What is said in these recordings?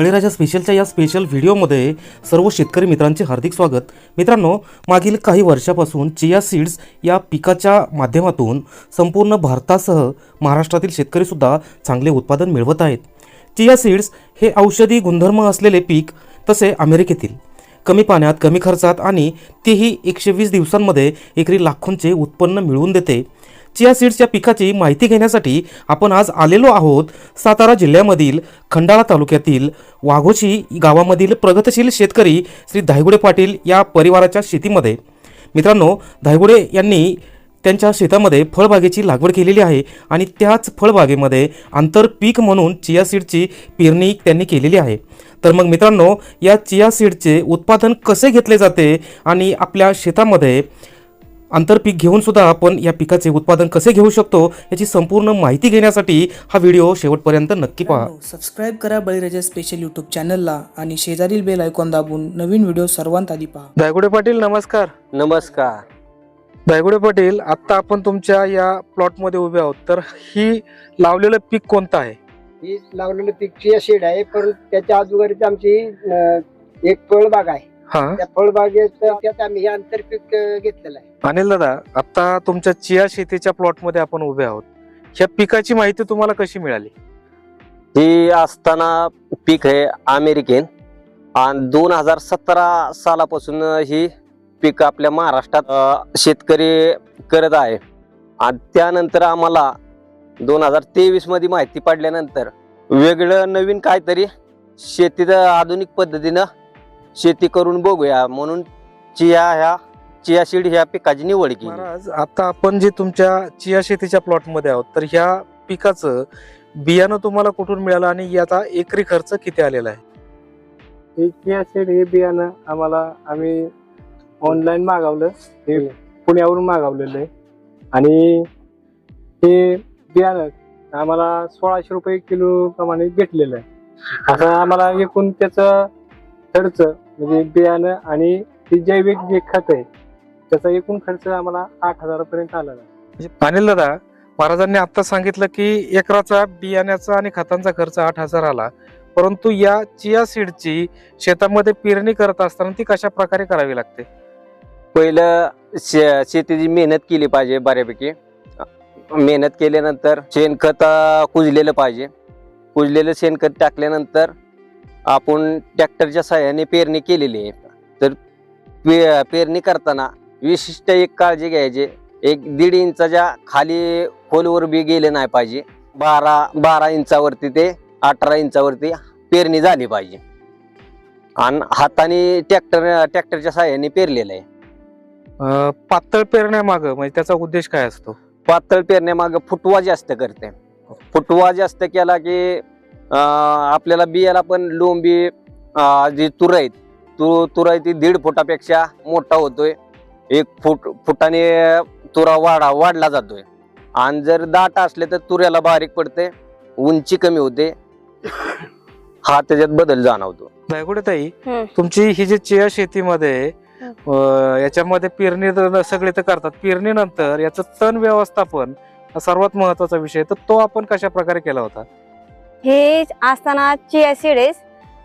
बळीराजा स्पेशलच्या या स्पेशल व्हिडिओमध्ये सर्व शेतकरी मित्रांचे हार्दिक स्वागत. मित्रांनो मागील काही वर्षापासून चिया सीड्स या पिकाच्या माध्यमातून संपूर्ण भारतासह महाराष्ट्रातील शेतकरीसुद्धा चांगले उत्पादन मिळवत आहेत. चिया सीड्स हे औषधी गुणधर्म असलेले पीक तसे अमेरिकेतील कमी पाण्यात कमी खर्चात आणि तेही एकशे वीस दिवसांमध्ये एकरी लाखोंचे उत्पन्न मिळवून देते. चिया सीड्सच्या पिकाची माहिती घेण्यासाठी आपण आज आलेलो आहोत सातारा जिल्ह्यामधील खंडाळा तालुक्यातील वाघोशी गावामधील प्रगतशील शेतकरी श्री धायगुडे पाटील या परिवाराच्या शेतीमध्ये. मित्रांनो धायगुडे यांनी त्यांच्या शेतामध्ये फळबागेची लागवड केलेली आहे आणि त्याच फळबागेमध्ये आंतरपीक म्हणून चिया सीडची पेरणी त्यांनी केलेली आहे. तर मग मित्रांनो या चिया सीडचे उत्पादन कसे घेतले जाते आणि आपल्या शेतामध्ये आंतरपीक घेऊन सुद्धा आपण या पिकाचे उत्पादन कसे घेऊ शकतो याची संपूर्ण माहिती घेण्यासाठी हा व्हिडिओ शेवटपर्यंत नक्की पहा. सबस्क्राईब करा बळीराजा स्पेशल यूट्यूब चॅनलला आणि शेजारील बेल आयकॉन दाबून नवीन व्हिडिओ सर्वांत आधी पहा. धायगुडे पाटील नमस्कार. नमस्कार. धायगुडे पाटील आत्ता आपण तुमच्या या प्लॉटमध्ये उभे आहोत. तर ही लावलेलं पीक कोणतं आहे? ही लावलेलं पीकची शेड आहे पण त्याच्या आजूबाजूची आमची अं, एक फळबाग आहे. हा. त्या फळबागेत त्यात आम्ही हे आंतरपीक अं, घेतलेलं आहे. अनिल दादा आता तुमच्या चिया शेतीच्या प्लॉटमध्ये आपण उभे आहोत. ह्या पिकाची माहिती तुम्हाला कशी मिळाली? ही असताना पीक आहे अमेरिकन आणि दोन हजार सतरा सालापासून ही पीक आपल्या महाराष्ट्रात अ, शेतकरी करत आहे. आणि त्यानंतर आम्हाला दोन हजार तेवीसमध्ये माहिती पडल्यानंतर वेगळं नवीन काहीतरी शेतीत आधुनिक पद्धतीनं शेती करून बघूया. म्हणून चिया ह्या चिया सीड ह्या पिकाची निवड केली. महाराज आता आपण जे तुमच्या चिया शेतीच्या प्लॉटमध्ये आहोत तर ह्या पिकाचं बियाणं तुम्हाला कुठून मिळालं आणि याचा एकरी खर्च किती आलेला आहे? हे चिया सीड हे बियाणं आम्हाला आम्ही ऑनलाईन मागवलं. हे पुण्यावरून मागवलेलं आहे. आणि हे बियाणं आम्हाला सोळाशे रुपये किलो प्रमाणे भेटलेलं आहे. असं आम्हाला एकूण त्याचा खर्च म्हणजे बियाणं आणि ते जैविक जे खत आहे त्याचा एकूण खर्च आम्हाला आठ हजारापर्यंत आला आहे. म्हणजे अनिल दादा महाराजांनी आता सांगितलं की एकराचा बियाण्याचा आणि खतांचा खर्च आठ हजार आला. परंतु या चिया सीडची शेतामध्ये पेरणी करत असताना ती कशा प्रकारे करावी लागते? पहिलं शे- शेतीची मेहनत केली पाहिजे बऱ्यापैकी. मेहनत केल्यानंतर शेणखत कुजलेलं पाहिजे. कुजलेलं शेणखत टाकल्यानंतर आपण ट्रॅक्टरच्या सहाय्याने पेरणी केलेली आहे. तर पे पेरणी करताना विशिष्ट एक काळजी घ्यायची. एक दीड इंचाच्या खाली खोलवर बी गेले नाही पाहिजे. बारा बारा इंचावरती ते अठरा इंचावरती पेरणी झाली पाहिजे. आणि हाताने ट्रॅक्टर ट्रॅक्टरच्या सहाय्याने पेरलेलं आहे. पातळ पेरण्यामाग म्हणजे त्याचा उद्देश काय असतो? पातळ पेरण्यामागे फुटवा जास्त करते. फुटवा जास्त केला की आपल्याला बियाला पण लोंबी अं, जी तुर आहेत तू तुर आहे ती दीड फुटापेक्षा मोठा होतोय. एक फुट फुटाने तुरा वाढा वाढला जातोय. आणि जर दाट असले तर तुऱ्याला बारीक पडते उंची कमी होते. हा त्याच्यात बदल जाणवतो. ताई. तुमची ही जी चिया शेतीमध्ये याच्यामध्ये पेरणी तर सगळे तर करतात. पेरणीनंतर याचं तण व्यवस्थापन हा सर्वात महत्त्वाचा विषय तर तो आपण कशा प्रकारे केला होता? हे असताना चिया सिडेस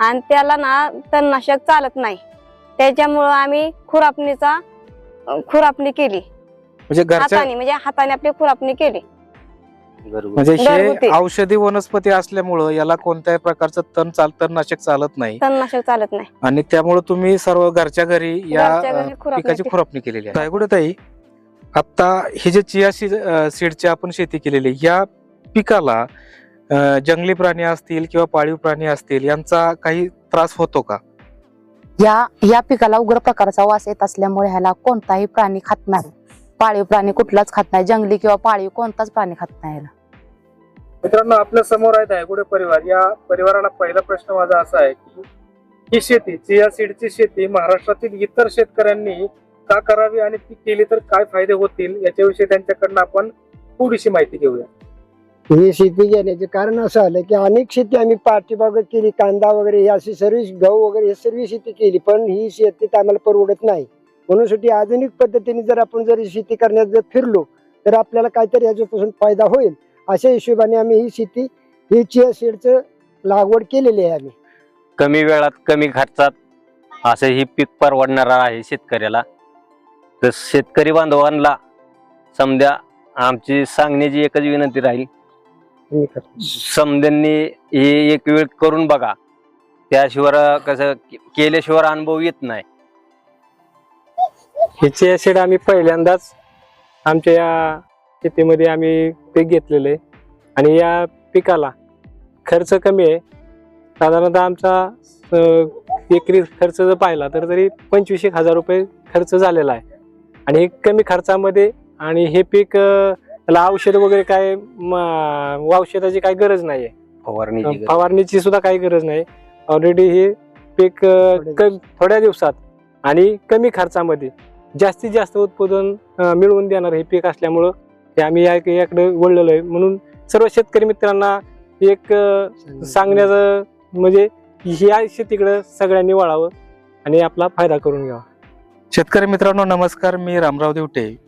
आणि त्याला ना तणनाशक चालत नाही. त्याच्यामुळं आम्ही खुरापणीचा खुरापणी केली. म्हणजे घरच्या हाताने म्हणजे हाताने आपली खुरापणी केली. म्हणजे घरगुती. हे औषधी वनस्पती असल्यामुळं याला कोणत्याही प्रकारचं तण चाल तणनाशक चालत नाही. तणनाशक चालत नाही. आणि त्यामुळे तुम्ही सर्व घरच्या घरी या घरच्या घरी अं, खुरापणी पिकाची केली. खुरापणी केलेली आहे. दायगुडे ताई? आता हे जे चिया सीडची आपण शेती केलेली आहे, या पिकाला जंगली प्राणी असतील किंवा पाळीव प्राणी असतील यांचा काही त्रास होतो का? या या पिकाला उग्र प्रकारचा वास येत असल्यामुळे ह्याला कोणताही प्राणी खात नाही. पाळीव प्राणी कुठलाच खात नाही. जंगली किंवा पाळीव कोणताच प्राणी खात नाही ह्याला. मित्रांनो आपल्यासमोर आहे धायगुडे परिवार. या परिवाराला पहिला प्रश्न माझा असा आहे की ही शेती चिया सीडची शेती महाराष्ट्रातील इतर शेतकऱ्यांनी का करावी आणि ती केली तर काय फायदे होतील याच्याविषयी त्यांच्याकडनं आपण थोडीशी माहिती घेऊया. ही शेती घेण्याचे कारण असं आलं की अनेक शेती आम्ही पाठीबागत केली कांदा वगैरे ही अशी सर्व गहू वगैरे हे सर्व शेती केली पण ही शेती आम्हाला परवडत नाही. म्हणून शेवटी आधुनिक पद्धतीने जर आपण जर शेती करण्यात जर फिरलो तर आपल्याला काहीतरी याच्यापासून फायदा होईल. अशा हिशोबाने आम्ही ही शेती ही चिया सीडचं लागवड केलेली आहे आम्ही. कमी वेळात कमी खर्चात असं ही पीक परवडणार आहे शेतकऱ्याला. तर शेतकरी बांधवांना समजा आमची सांगण्याची एकच विनंती राहील समध्यांनी हे एक वेळ करून बघा. त्याशिवाय कसं केल्याशिवाय अनुभव येत नाही. हे चिया सीड आम्ही पहिल्यांदाच आमच्या या शेतीमध्ये आम्ही पीक घेतलेलं आहे. आणि या पिकाला खर्च कमी आहे. साधारणतः आमचा एकरी खर्च जर पाहिला तर तरी पंचवीस एक हजार रुपये खर्च झालेला आहे. आणि कमी खर्चामध्ये आणि हे पीक त्याला औषध वगैरे काय म- औषधाची काही गरज नाही आहे फवारणीची गरज. फवारणीची सुद्धा काही गरज नाही. ऑलरेडी हे पीक अं, थोड्या क- थोड्या दिवसात आणि कमी खर्चामध्ये जास्तीत जास्त उत्पादन अं, मिळवून देणार हे पीक असल्यामुळं हे आम्ही या याकडे वळलेलो आहे म्हणून सर्व शेतकरी मित्रांना एक अं, सांगण्याचं म्हणजे ह्या शेतीकडे सगळ्यांनी वळावं आणि आपला फायदा करून घ्यावा. शेतकरी मित्रांनो नमस्कार. मी रामराव दिवटे.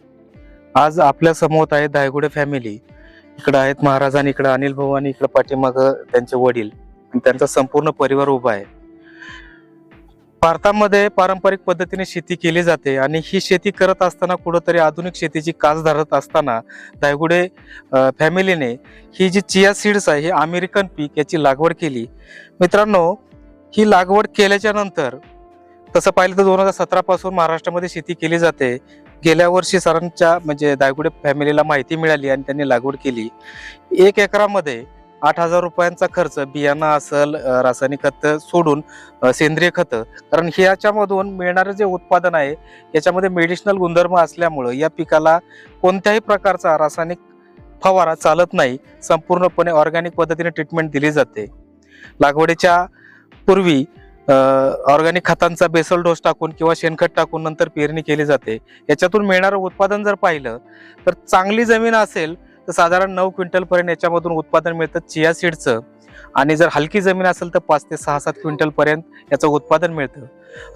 आज आपल्यासमोर आहे दायगुडे फॅमिली इकडं आहेत महाराज आणि इकडं अनिल भाऊ आणि इकडं पाठीमाग त्यांचे वडील. आणि त्यांचा संपूर्ण परिवार उभा आहे. भारतामध्ये पारंपरिक पद्धतीने शेती केली जाते आणि ही शेती करत असताना कुठंतरी आधुनिक शेतीची कास धरत असताना दायगुडे फॅमिलीने ही जी चिया सीड्स आहे हे अमेरिकन पीक याची लागवड केली. मित्रांनो ही लागवड केल्याच्यानंतर तसं पाहिलं तर दोन हजार सतरापासून महाराष्ट्रामध्ये शेती केली जाते. गेल्या वर्षी सरांच्या म्हणजे दायगुडे फॅमिलीला माहिती मिळाली आणि त्यांनी लागवड केली. एक एकरामध्ये आठ हजार रुपयांचा खर्च बियाणं असल रासायनिक खत सोडून सेंद्रिय खतं. कारण हे याच्यामधून मिळणारं जे उत्पादन आहे याच्यामध्ये मेडिसिनल गुणधर्म असल्यामुळं या पिकाला कोणत्याही प्रकारचा रासायनिक फवारा चालत नाही. संपूर्णपणे ऑर्गॅनिक पद्धतीने ट्रीटमेंट दिली जाते. लागवडीच्या पूर्वी ऑर्गॅनिक खतांचा बेसल डोस टाकून किंवा शेणखत टाकून नंतर पेरणी केली जाते. याच्यातून मिळणारं उत्पादन जर पाहिलं तर चांगली जमीन असेल तर साधारण नऊ क्विंटलपर्यंत याच्यामधून उत्पादन मिळतं चिया सीडचं. आणि जर हलकी जमीन असेल तर पाच ते सहा सात क्विंटलपर्यंत याचं उत्पादन मिळतं.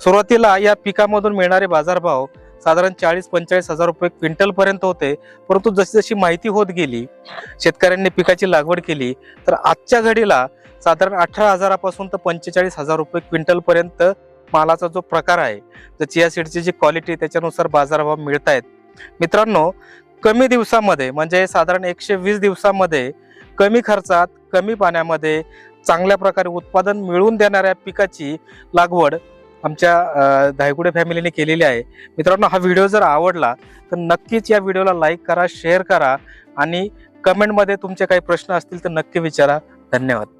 सुरुवातीला या पिकामधून मिळणारे बाजारभाव साधारण चाळीस पंचेचाळीस हजार रुपये क्विंटलपर्यंत होते. परंतु जशी जशी माहिती होत गेली शेतकऱ्यांनी पिकाची लागवड केली तर आजच्या घडीला साधारण अठरा हजारापासून तर पंचेचाळीस हजार रुपये क्विंटलपर्यंत मालाचा जो प्रकार आहे तर चिया सीडची जी क्वालिटी त्याच्यानुसार बाजारभाव मिळत आहेत मित्रांनो कमी दिवसामध्ये म्हणजे साधारण एकशे वीस दिवसामध्ये कमी खर्चात कमी पाण्यामध्ये चांगल्या प्रकारे उत्पादन मिळवून देणाऱ्या पिकाची लागवड आमच्या धायगुडे फॅमिलीने केलेली आहे. मित्रांनो हा व्हिडिओ जर आवडला तर नक्कीच या व्हिडिओला लाईक करा शेअर करा आणि कमेंटमध्ये तुमचे काही प्रश्न असतील तर नक्की विचारा. धन्यवाद.